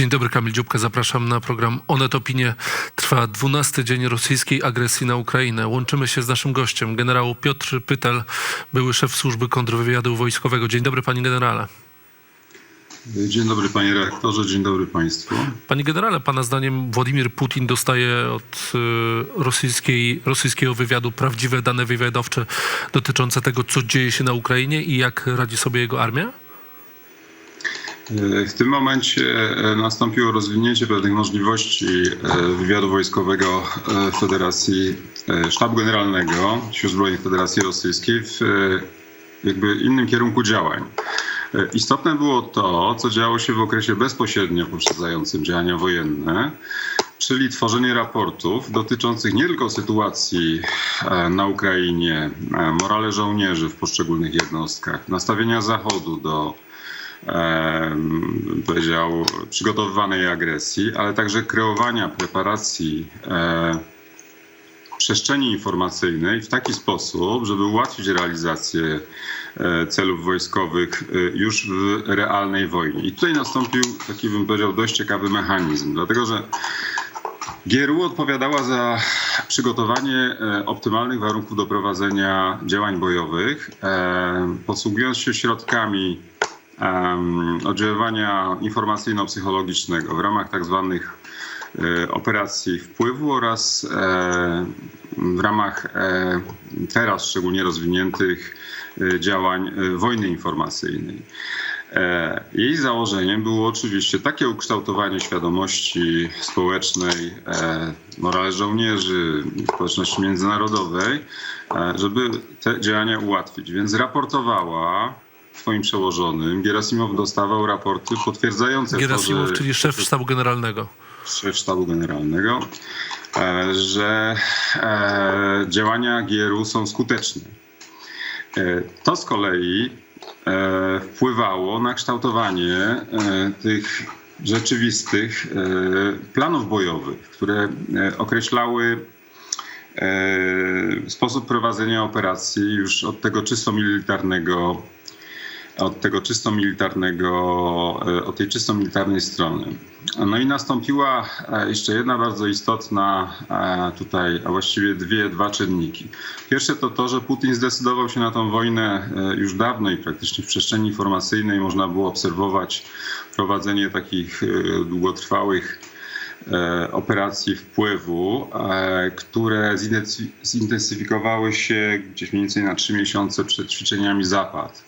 Dzień dobry, Kamil Dziubka. Zapraszam na program Onet Opinie. Trwa 12 dzień rosyjskiej agresji na Ukrainę. Łączymy się z naszym gościem, generał Piotr Pytel, były szef służby kontrwywiadu wojskowego. Dzień dobry, panie generale. Dzień dobry panie redaktorze, dzień dobry państwu. Panie generale, pana zdaniem Władimir Putin dostaje od y, rosyjskiej, rosyjskiego wywiadu prawdziwe dane wywiadowcze dotyczące tego, co dzieje się na Ukrainie i jak radzi sobie jego armia? W tym momencie e, nastąpiło rozwinięcie pewnych możliwości e, wywiadu wojskowego e, Federacji, Sztabu Generalnego Sił Zbrojnych Federacji Rosyjskiej w jakby innym kierunku działań. Istotne było to, co działo się w okresie bezpośrednio poprzedzającym działania wojenne, czyli tworzenie raportów dotyczących nie tylko sytuacji na Ukrainie, morale żołnierzy w poszczególnych jednostkach, nastawienia Zachodu do powiedział, przygotowywanej agresji, ale także kreowania preparacji przestrzeni informacyjnej w taki sposób, żeby ułatwić realizację celów wojskowych e, już w realnej wojnie. I tutaj nastąpił taki, bym powiedział, dość ciekawy mechanizm, dlatego że GRU odpowiadała za przygotowanie e, optymalnych warunków do prowadzenia działań bojowych, e, posługując się środkami oddziaływania informacyjno-psychologicznego w ramach tak zwanych e, operacji wpływu oraz e, w ramach e, teraz szczególnie rozwiniętych działań wojny informacyjnej. Jej założeniem było oczywiście takie ukształtowanie świadomości społecznej, morale żołnierzy, społeczności międzynarodowej, żeby te działania ułatwić. Więc raportowała swoim przełożonym. Gerasimow dostawał raporty potwierdzające Gerasimow, to, że czyli szef sztabu generalnego. szef sztabu generalnego, e, że e, działania GRU są skuteczne. E, To z kolei wpływało na kształtowanie tych rzeczywistych planów bojowych, które określały sposób prowadzenia operacji już od tego czysto militarnego od tego czysto militarnego, e, od tej czysto militarnej strony. No i nastąpiła e, jeszcze jedna bardzo istotna e, tutaj, a właściwie dwie, dwa czynniki. Pierwsze to to, że Putin zdecydował się na tą wojnę już dawno i praktycznie w przestrzeni informacyjnej można było obserwować prowadzenie takich długotrwałych operacji wpływu, które zintensyf- zintensyfikowały się gdzieś mniej więcej na trzy miesiące przed ćwiczeniami Zapad.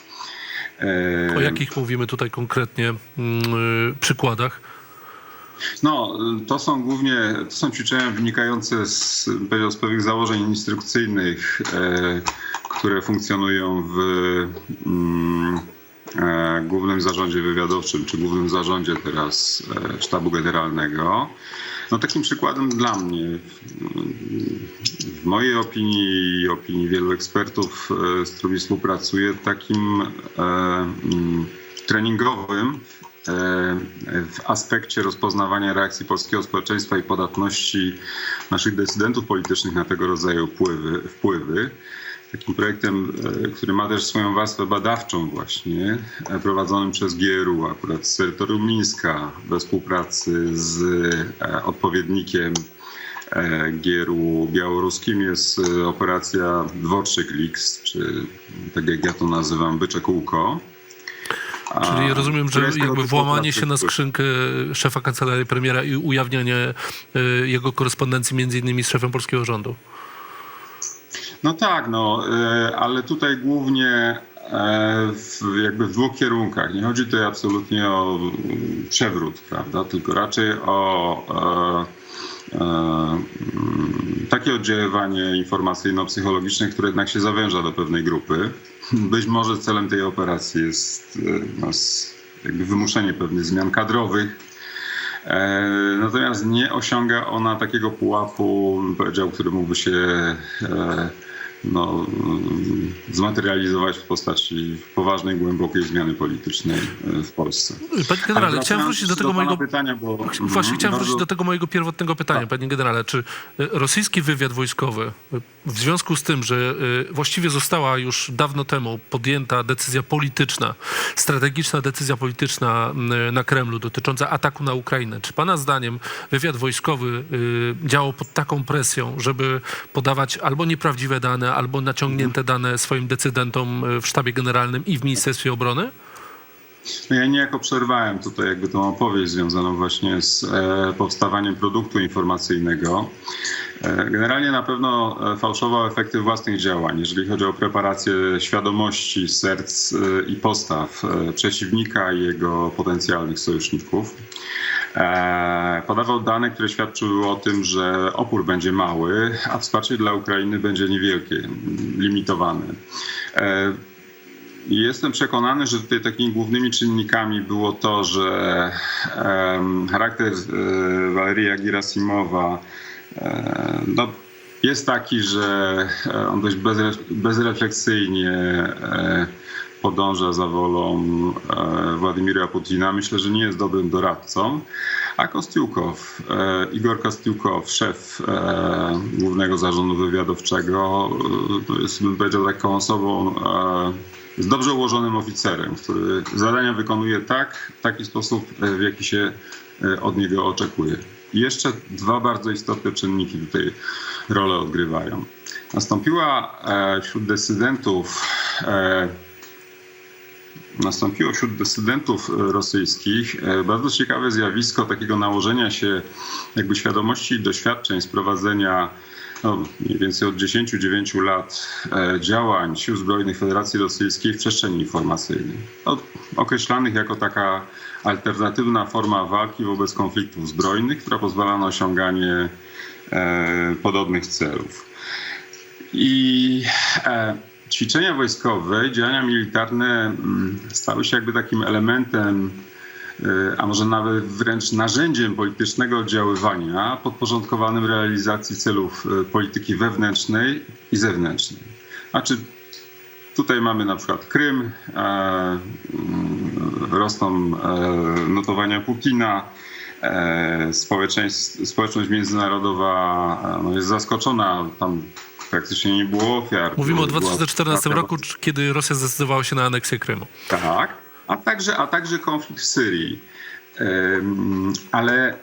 E, O jakich mówimy tutaj konkretnie mm, y, przykładach? No, to są głównie to są ćwiczenia wynikające z, z pewnych założeń instrukcyjnych, e, które funkcjonują w mm, e, Głównym Zarządzie Wywiadowczym, czy Głównym Zarządzie teraz Sztabu Generalnego. No, takim przykładem dla mnie, w, mojej opinii i opinii wielu ekspertów, e, z którymi współpracuję, takim e, mm, treningowym e, w aspekcie rozpoznawania reakcji polskiego społeczeństwa i podatności naszych decydentów politycznych na tego rodzaju wpływy. wpływy. Takim projektem, e, który ma też swoją warstwę badawczą właśnie, e, prowadzonym przez GRU, akurat z terytorium Mińska, we współpracy z e, odpowiednikiem GRU białoruskim jest operacja Dworczyk Leaks, czy tak jak ja to nazywam, Bycze Kółko. Czyli rozumiem, że jakby włamanie się na skrzynkę szefa kancelarii premiera i ujawnianie jego korespondencji między innymi z szefem polskiego rządu. No tak, no, e, ale tutaj głównie e, w, jakby w dwóch kierunkach. Nie chodzi tutaj absolutnie o przewrót, prawda, tylko raczej o e, e, mm, takie oddziaływanie informacyjno-psychologiczne, które jednak się zawęża do pewnej grupy. Być może celem tej operacji jest e, no, jakby wymuszenie pewnych zmian kadrowych, Natomiast nie osiąga ona takiego pułapu, powiedział, który mógłby się e, no, zmaterializować w postaci poważnej, głębokiej zmiany politycznej e, w Polsce. Panie generale, Ale chciałem wrócić do tego pana mojego... pytania, bo Właśnie Mhm, chciałem bardzo- wrócić do tego mojego pierwotnego pytania, panie generale. Czy y, rosyjski wywiad wojskowy w związku z tym, że y, właściwie została już dawno temu podjęta decyzja polityczna, strategiczna decyzja polityczna na Kremlu dotycząca ataku na Ukrainę, czy pana zdaniem wywiad wojskowy y, działał pod taką presją, żeby podawać albo nieprawdziwe dane, albo naciągnięte dane swoim decydentom y, w sztabie generalnym i w Ministerstwie Obrony? No Ja niejako przerwałem tutaj jakby tą opowieść związaną właśnie z e, powstawaniem produktu informacyjnego. E, generalnie na pewno e, fałszował efekty własnych działań, jeżeli chodzi o preparację świadomości, serc e, i postaw e, przeciwnika i jego potencjalnych sojuszników. E, Podawał dane, które świadczyły o tym, że opór będzie mały, a wsparcie dla Ukrainy będzie niewielkie, limitowane. E, Jestem przekonany, że tutaj takimi głównymi czynnikami było to, że charakter e, Waleria Girasimowa no, jest taki, że on dość bezre, bezrefleksyjnie podąża za wolą e, Władimira Putina. Myślę, że nie jest dobrym doradcą. A Kostiukow, e, Igor Kostiukow, szef e, Głównego Zarządu Wywiadowczego, jest, bym powiedział, taką osobą z dobrze ułożonym oficerem, który zadania wykonuje tak, w taki sposób, w jaki się od niego oczekuje. I jeszcze dwa bardzo istotne czynniki tutaj rolę odgrywają. Nastąpiła wśród dysydentów e, nastąpiło wśród dysydentów e, rosyjskich e, bardzo ciekawe zjawisko takiego nałożenia się jakby świadomości i doświadczeń z prowadzenia no, mniej więcej od 10-9 lat e, działań Sił Zbrojnych Federacji Rosyjskiej w przestrzeni informacyjnej. Określanych jako taka alternatywna forma walki wobec konfliktów zbrojnych, która pozwala na osiąganie podobnych celów. I ćwiczenia wojskowe, działania militarne mm, stały się jakby takim elementem, e, a może nawet wręcz narzędziem politycznego oddziaływania podporządkowanym realizacji celów e, polityki wewnętrznej i zewnętrznej. Znaczy, tutaj mamy na przykład Krym, e, mm, rosną e, notowania Putina. E, społeczeństw, społeczność międzynarodowa no, jest zaskoczona. Tam praktycznie nie było ofiar. Mówimy o Była 2014 taka- roku, kiedy Rosja zdecydowała się na aneksję Krymu. Tak, a także, a także konflikt w Syrii. Ale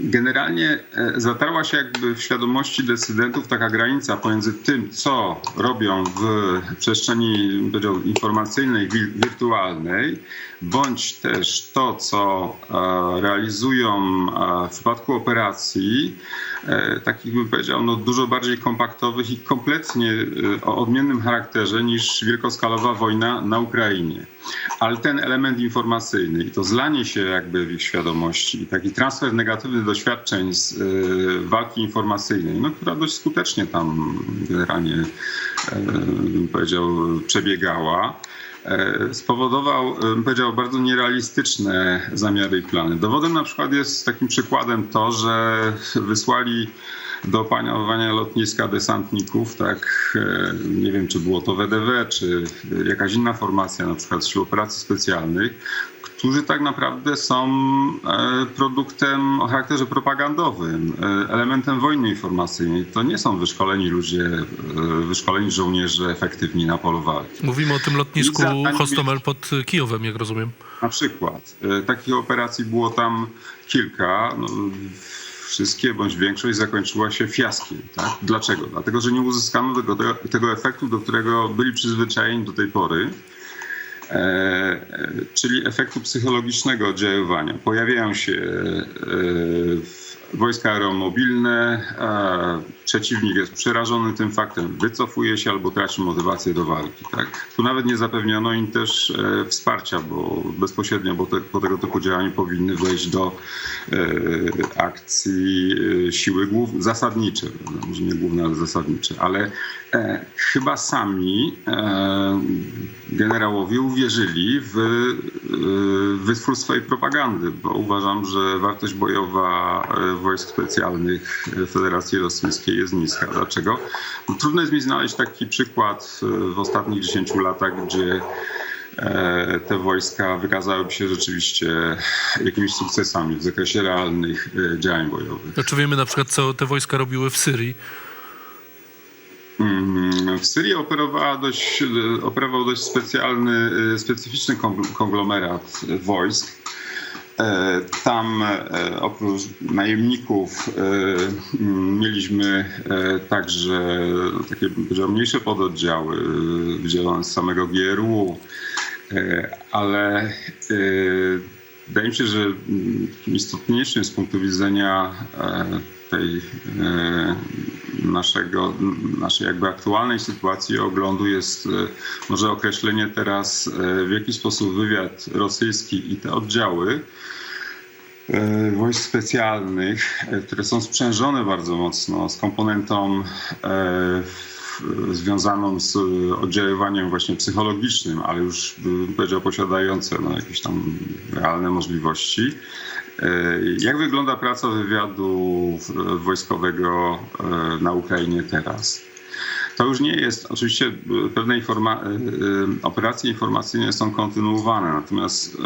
generalnie e, zatarła się jakby w świadomości decydentów taka granica pomiędzy tym, co robią w przestrzeni informacyjnej, wir- wirtualnej, bądź też to, co e, realizują e, w przypadku operacji, takich bym powiedział, no, dużo bardziej kompaktowych i kompletnie o odmiennym charakterze niż wielkoskalowa wojna na Ukrainie. Ale ten element informacyjny i to zlanie się jakby w ich świadomości, taki transfer negatywnych doświadczeń z e, walki informacyjnej, no, która dość skutecznie tam generalnie, e, bym powiedział, przebiegała, e, spowodował, powiedział, bardzo nierealistyczne zamiary i plany. Dowodem na przykład jest takim przykładem to, że wysłali do opanowania lotniska desantników, tak, nie wiem czy było to WDW, czy jakaś inna formacja, na przykład sił operacji specjalnych, którzy tak naprawdę są e, produktem o charakterze propagandowym, e, elementem wojny informacyjnej. To nie są wyszkoleni ludzie, e, wyszkoleni żołnierze efektywni na polu walki. Mówimy o tym lotnisku Hostomel pod Kijowem, jak rozumiem. Na przykład. Takich operacji było tam kilka. No, wszystkie bądź większość zakończyła się fiaskiem. Tak? Dlaczego? Dlatego, że nie uzyskano tego, tego efektu, do którego byli przyzwyczajeni do tej pory. E, e, czyli efektu psychologicznego oddziaływania. Pojawiają się e, w- wojska aeromobilne, a przeciwnik jest przerażony tym faktem, wycofuje się albo traci motywację do walki. Tak? Tu nawet nie zapewniono im też e, wsparcia, bo bezpośrednio bo te, po tego typu działaniu powinny wejść do e, akcji e, siły głów, zasadnicze, może nie główne, ale zasadnicze, ale e, chyba sami e, generałowie uwierzyli w e, wytwór swojej propagandy, bo uważam, że wartość bojowa e, wojsk specjalnych Federacji Rosyjskiej jest niska. Dlaczego? No, trudno jest mi znaleźć taki przykład e, w ostatnich 10 latach, gdzie e, te wojska wykazałyby się rzeczywiście jakimiś sukcesami w zakresie realnych e, działań bojowych. Znaczy wiemy na przykład, co te wojska robiły w Syrii. Mm, W Syrii operowała dość, operował dość specjalny, specyficzny kong- konglomerat wojsk. E, Tam e, oprócz najemników e, mieliśmy także takie mniejsze pododdziały wydzielone z samego GRU, ale wydaje mi się, że istotniejszym z punktu widzenia tej naszego, naszej jakby aktualnej sytuacji oglądu jest e, może określenie teraz, e, w jaki sposób wywiad rosyjski i te oddziały e, wojsk specjalnych, które są sprzężone bardzo mocno z komponentą związaną z oddziaływaniem właśnie psychologicznym, ale już bym powiedział posiadające no, jakieś tam realne możliwości. E, Jak wygląda praca wywiadu wojskowego e, na Ukrainie teraz? To już nie jest, oczywiście pewne informa- e, operacje informacyjne są kontynuowane, natomiast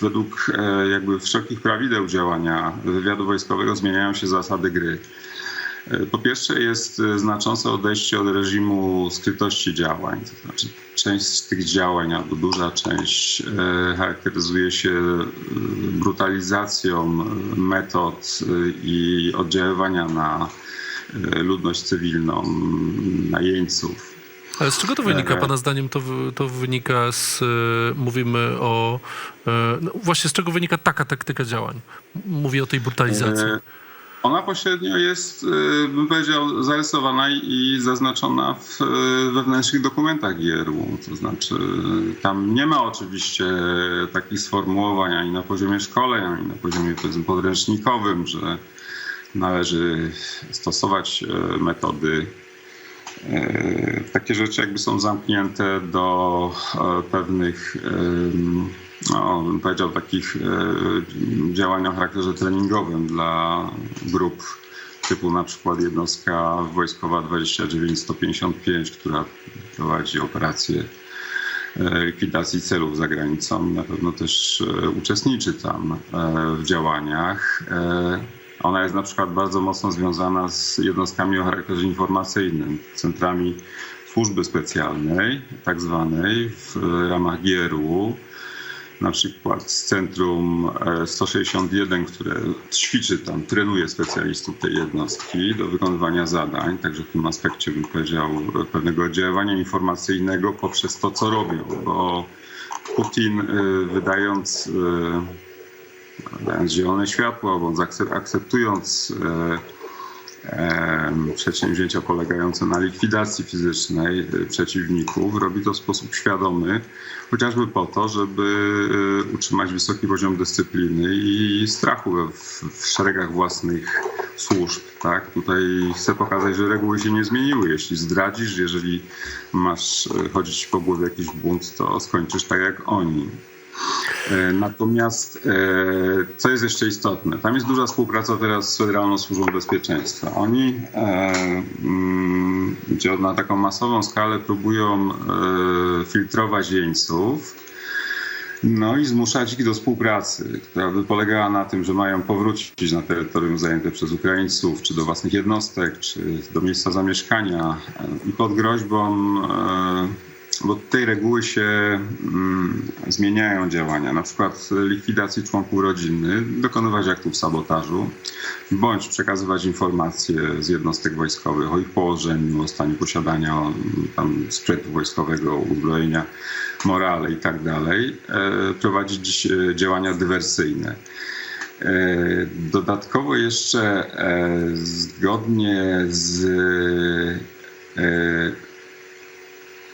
według jakby wszelkich prawideł działania wywiadu wojskowego zmieniają się zasady gry. Po pierwsze jest e, znaczące odejście od reżimu skrytości działań. To znaczy część z tych działań albo duża część e, charakteryzuje się e, brutalizacją metod i oddziaływania na ludność cywilną, najeńców. Ale z czego to wynika, Pana zdaniem? To, to wynika z, mówimy o, no właśnie z czego wynika taka taktyka działań? Mówię o tej brutalizacji. E, Ona pośrednio jest, e, bym powiedział, zarysowana i zaznaczona w e, wewnętrznych dokumentach GRU. To znaczy, tam nie ma oczywiście takich sformułowań ani na poziomie szkoleń, ani na poziomie podręcznikowym, że należy stosować e, metody Takie rzeczy jakby są zamknięte do pewnych, em, no, bym powiedział, takich e, działań o charakterze treningowym dla grup typu na przykład jednostka wojskowa 29155, która prowadzi operacje e, likwidacji celów za granicą. Na pewno też e, uczestniczy tam w działaniach. Ona jest na przykład bardzo mocno związana z jednostkami o charakterze informacyjnym, centrami służby specjalnej, tak zwanej, w ramach GRU. Na przykład z Centrum e, 161, które ćwiczy tam, trenuje specjalistów tej jednostki do wykonywania zadań, także w tym aspekcie bym powiedział e, pewnego oddziaływania informacyjnego poprzez to, co robią, bo Putin e, wydając e, dając zielone światło, bądź akce- akceptując e, e, przedsięwzięcia polegające na likwidacji fizycznej e, przeciwników, robi to w sposób świadomy, chociażby po to, żeby e, utrzymać wysoki poziom dyscypliny i strachu w, w szeregach własnych służb. Tak? Tutaj chcę pokazać, że reguły się nie zmieniły. Jeśli zdradzisz, jeżeli masz e, chodzić po głowie jakiś bunt, to skończysz tak jak oni. E, Natomiast, e, co jest jeszcze istotne, tam jest duża współpraca teraz z Federalną Służbą Bezpieczeństwa. Oni, e, mm, gdzie na taką masową skalę próbują filtrować jeńców, no i zmuszać ich do współpracy, która by polegała na tym, że mają powrócić na terytorium zajęte przez Ukraińców, czy do własnych jednostek, czy do miejsca zamieszkania i pod groźbą bo tej reguły się mm, zmieniają działania, na przykład likwidacji członków rodziny, dokonywać aktów sabotażu, bądź przekazywać informacje z jednostek wojskowych o ich położeniu, o stanie posiadania o, tam, sprzętu wojskowego, uzbrojenia, morale i tak e, prowadzić e, działania dywersyjne. E, Dodatkowo jeszcze e, zgodnie z e,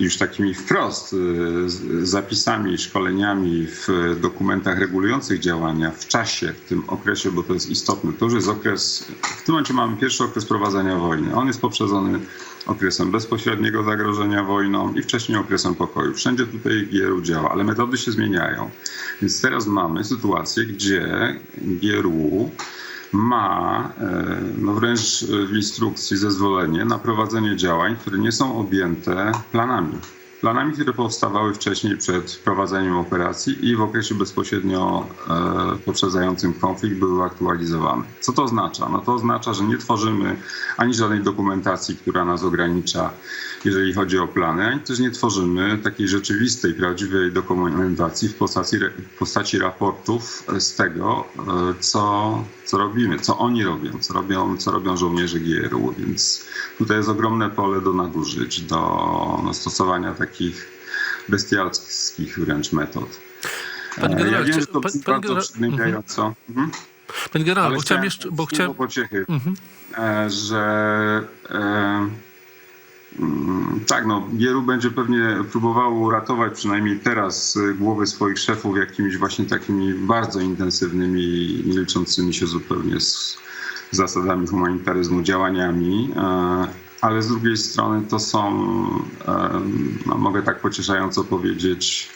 już takimi wprost y, zapisami, szkoleniami w dokumentach regulujących działania w czasie, w tym okresie, bo to jest istotne. To już jest okres, w tym momencie mamy pierwszy okres prowadzenia wojny. On jest poprzedzony okresem bezpośredniego zagrożenia wojną i wcześniej okresem pokoju. Wszędzie tutaj GRU działa, ale metody się zmieniają. Więc teraz mamy sytuację, gdzie GRU ma e, no wręcz w instrukcji zezwolenie na prowadzenie działań, które nie są objęte planami. Planami, które powstawały wcześniej przed prowadzeniem operacji i w okresie bezpośrednio e, poprzedzającym konflikt były aktualizowane. Co to oznacza? No to oznacza, że nie tworzymy ani żadnej dokumentacji, która nas ogranicza, jeżeli chodzi o plany, ani też nie tworzymy takiej rzeczywistej, prawdziwej dokumentacji w postaci, w postaci raportów z tego, e, co, co robimy, co oni robią, co robią, co robią żołnierze GRU, więc tutaj jest ogromne pole do nadużyć, do stosowania takich bestialskich wręcz metod. Panie E, generale, ja wiem, że to pan- pan bardzo przygnębiająco. Mhm. Panie generale, Ale bo chciałem jeszcze, bo chciałem... pociechy, Mhm. e, że e, tak, no, Gieru będzie pewnie próbowało uratować przynajmniej teraz e, głowy swoich szefów jakimiś właśnie takimi bardzo intensywnymi, nie liczącymi się zupełnie z zasadami humanitaryzmu działaniami. e, Ale z drugiej strony to są, e, no, mogę tak pocieszająco powiedzieć,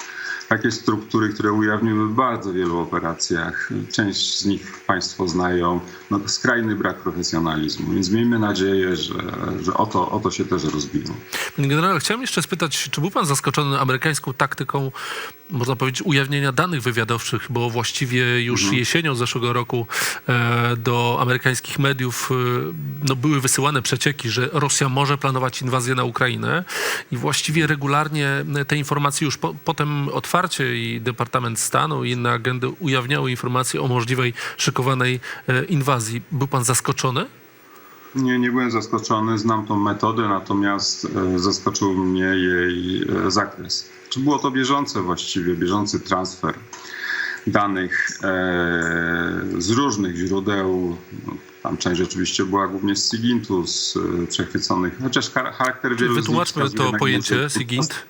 takie struktury, które ujawniły w bardzo wielu operacjach. Część z nich Państwo znają. No, skrajny brak profesjonalizmu, więc miejmy nadzieję, że, że o, to, o to się też rozbiją. Panie generale, chciałem jeszcze spytać, czy był pan zaskoczony amerykańską taktyką, można powiedzieć, ujawnienia danych wywiadowczych, bo właściwie już Mhm. jesienią zeszłego roku e, do amerykańskich mediów e, no, były wysyłane przecieki, że Rosja może planować inwazję na Ukrainę i właściwie regularnie te informacje już po, potem otwarcie i Departament Stanu i inne agendy ujawniały informacje o możliwej szykowanej e, inwazji. Był pan zaskoczony? Nie, nie byłem zaskoczony, znam tą metodę, natomiast e, zaskoczył mnie jej e, zakres. Czy było to bieżące właściwie, bieżący transfer danych z różnych źródeł. No, Tam część rzeczywiście była głównie z Sigintu, z przechwyconych, chociaż char- charakter wielu wytłumaczmy to pojęcie SIGINT?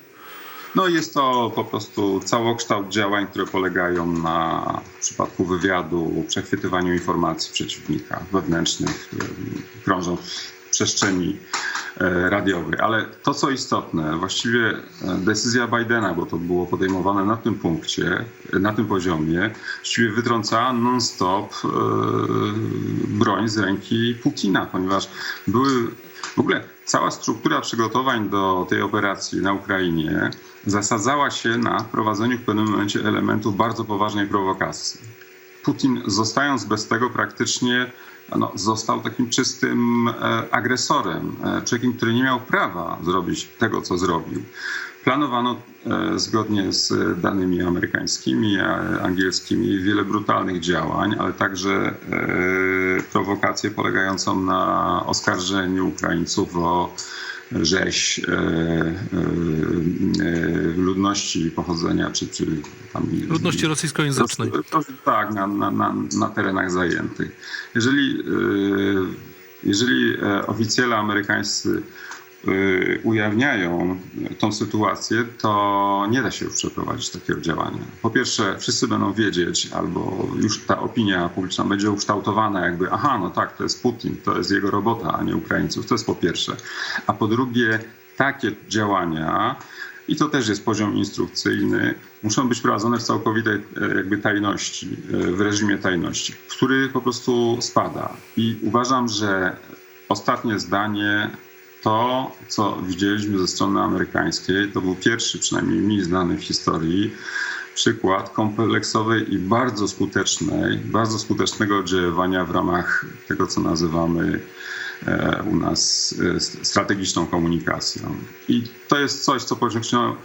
No jest to po prostu całokształt działań, które polegają na w przypadku wywiadu, przechwytywaniu informacji przeciwnika wewnętrznych, które krążą w przestrzeni e, radiowej. Ale to, co istotne, właściwie e, decyzja Bidena, bo to było podejmowane na tym punkcie, na tym poziomie, właściwie wytrącała non-stop broń z ręki Putina, ponieważ były w ogóle cała struktura przygotowań do tej operacji na Ukrainie zasadzała się na prowadzeniu w pewnym momencie elementu bardzo poważnej prowokacji. Putin, zostając bez tego, praktycznie no, został takim czystym e, agresorem, e, człowiekiem, który nie miał prawa zrobić tego, co zrobił. Planowano e, zgodnie z danymi amerykańskimi, a- angielskimi wiele brutalnych działań, ale także e, prowokację polegającą na oskarżeniu Ukraińców o rzeź e, e, e, ludności pochodzenia, czy, czy tam Ludności rosyjskojęzycznej. to- Tak, na, na, na, na terenach zajętych. Jeżeli, jeżeli e, oficjele amerykańscy ujawniają tą sytuację, to nie da się już przeprowadzić takiego działania. Po pierwsze, wszyscy będą wiedzieć, albo już ta opinia publiczna będzie ukształtowana jakby, aha, no tak, to jest Putin, to jest jego robota, a nie Ukraińców. To jest po pierwsze. A po drugie, takie działania i to też jest poziom instrukcyjny, muszą być prowadzone w całkowitej e, jakby tajności, e, w reżimie tajności, który po prostu spada. I uważam, że ostatnie zdanie, to co widzieliśmy ze strony amerykańskiej, to był pierwszy, przynajmniej mi znany w historii, przykład kompleksowej i bardzo skutecznej, bardzo skutecznego oddziaływania w ramach tego, co nazywamy u nas e, strategiczną komunikacją. I to jest coś, co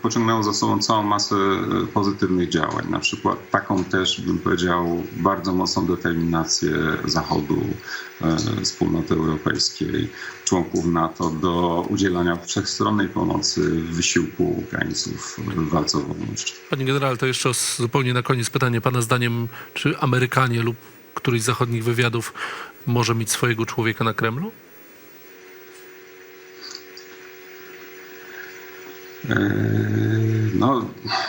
pociągnęło, za sobą całą masę e, pozytywnych działań. Na przykład taką też, bym powiedział, bardzo mocną determinację Zachodu, e, wspólnoty europejskiej, członków NATO do udzielania wszechstronnej pomocy w wysiłku Ukraińców w walce o wolność. Panie generale, to jeszcze zupełnie na koniec pytanie. Pana zdaniem, czy Amerykanie lub któryś z zachodnich wywiadów może mieć swojego człowieka na Kremlu? E, No,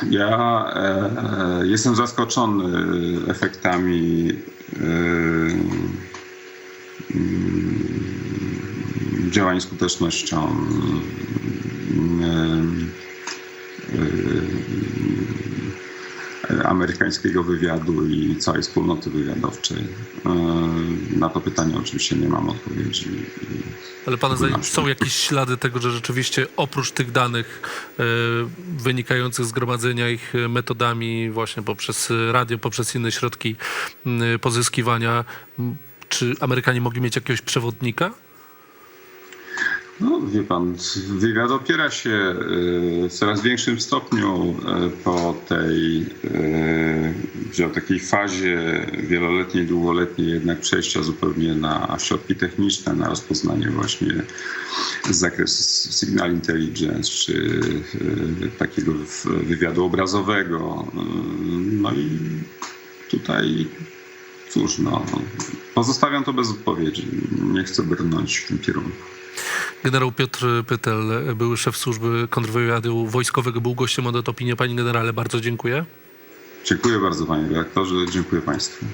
ja e, jestem zaskoczony efektami e, mm, działań skutecznością. Amerykańskiego wywiadu i całej wspólnoty wywiadowczej. E, Na to pytanie oczywiście nie mam odpowiedzi. Ale Pana zdaniem są jakieś ślady tego, że rzeczywiście oprócz tych danych e, wynikających z gromadzenia ich metodami właśnie poprzez radio, poprzez inne środki pozyskiwania, czy Amerykanie mogli mieć jakiegoś przewodnika? No, wie pan, wywiad opiera się y, w coraz większym stopniu y, po tej, y, wziął takiej fazie wieloletniej, długoletniej jednak przejścia zupełnie na środki techniczne, na rozpoznanie właśnie z zakresu signal intelligence, czy y, takiego wywiadu obrazowego. Y, No i tutaj cóż, no, pozostawiam to bez odpowiedzi. Nie chcę brnąć w tym kierunku. Generał Piotr Pytel, były szef służby kontrwywiadu wojskowego, był gościem od Opinie. Panie generale, bardzo dziękuję. Dziękuję bardzo panie redaktorze, dziękuję państwu.